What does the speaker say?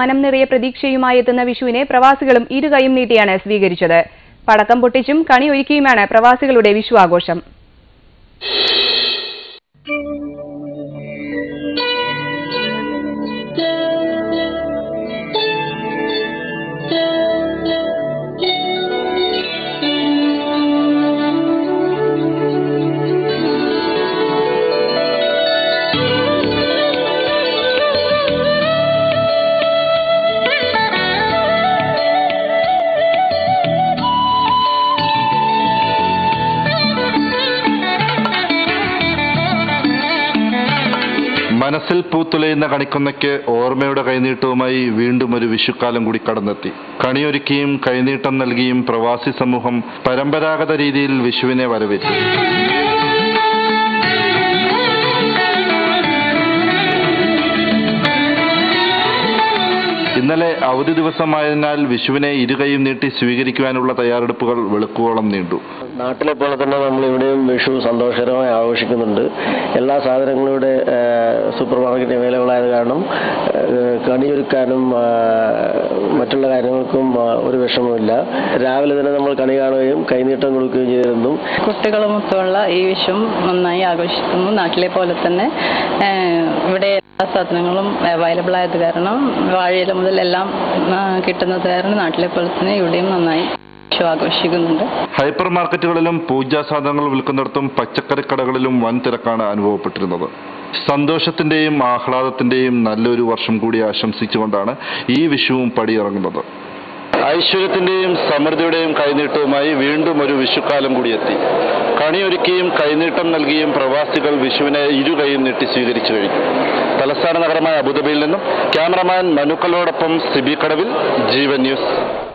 മനം നിറയെ പ്രതീക്ഷയുമായി എത്തുന്ന വിഷുവിനെ പ്രവാസികളും ഇരുകൈയും നീട്ടിയാണ് സ്വീകരിച്ചത്. പടക്കം പൊട്ടിച്ചും കണിയൊരുക്കിയുമാണ് പ്രവാസികളുടെ വിഷു ആഘോഷം മനസ്സിൽ പൂത്തുലയുന്ന കണിക്കൊന്നയ്ക്ക് ഓർമ്മയുടെ കൈനീട്ടവുമായി വീണ്ടും ഒരു വിഷുക്കാലം കൂടി കടന്നെത്തി. കണിയൊരുക്കിയും കൈനീട്ടം നൽകിയും പ്രവാസി സമൂഹം പരമ്പരാഗത രീതിയിൽ വിഷുവിനെ വരവേറ്റു. ഇന്നലെ അവധി ദിവസമായതിനാൽ വിഷുവിനെ ഇരുകൈയും നീട്ടി സ്വീകരിക്കുവാനുള്ള തയ്യാറെടുപ്പുകൾ വെളുക്കുവോളം നീണ്ടു. നാട്ടിലെ പോലെ തന്നെ നമ്മൾ ഇവിടെയും വിഷു സന്തോഷകരമായി ആഘോഷിക്കുന്നുണ്ട്. എല്ലാ സാധനങ്ങളും ഇവിടെ സൂപ്പർ മാർക്കറ്റ് അവൈലബിൾ ആയത് കാരണം കണിയൊരുക്കാനും മറ്റുള്ള കാര്യങ്ങൾക്കും ഒരു വിഷമമില്ല രാവിലെ തന്നെ നമ്മൾ കണി കാണുകയും കൈനീട്ടം കൊടുക്കുകയും ചെയ്തിരുന്നു. കുട്ടികളുമൊക്കെയുള്ള ഈ വിഷം നന്നായി ആഘോഷിക്കുന്നു. നാട്ടിലെ പോലെ തന്നെ ഇവിടെ എല്ലാ സാധനങ്ങളും അവൈലബിൾ ആയത് കാരണം വാഴയില മുതൽ ആ, കിട്ടുന്നത് കാരണം നാട്ടിലെ പോലെ തന്നെ ഇവിടെയും നന്നായി ആഘോഷിക്കുന്നുണ്ട് ഹൈപ്പർ മാർക്കറ്റുകളിലും പൂജാ സാധനങ്ങൾ വിൽക്കുന്നിടത്തും പച്ചക്കറി കടകളിലും വൻ തിരക്കാണ് അനുഭവപ്പെട്ടിരുന്നത്. സന്തോഷത്തിന്റെയും ആഹ്ലാദത്തിന്റെയും നല്ലൊരു വർഷം കൂടി ആശംസിച്ചുകൊണ്ടാണ് ഈ വിഷുവും പടിയിറങ്ങുന്നത്. ഐശ്വര്യത്തിന്റെയും സമൃദ്ധിയുടെയും കൈനീട്ടവുമായി വീണ്ടും ഒരു വിഷുക്കാലം കൂടിയെത്തി കണിയൊരുക്കിയും കൈനീട്ടം നൽകിയും പ്രവാസികൾ വിഷുവിനെ ഇരുകൈയും നീട്ടി സ്വീകരിച്ചു കഴിഞ്ഞു. തലസ്ഥാന നഗരമായ അബുദാബിയിൽ നിന്നും ക്യാമറമാൻ മനുക്കളോടൊപ്പം സിബി കടവിൽ ജീവൻ ന്യൂസ്.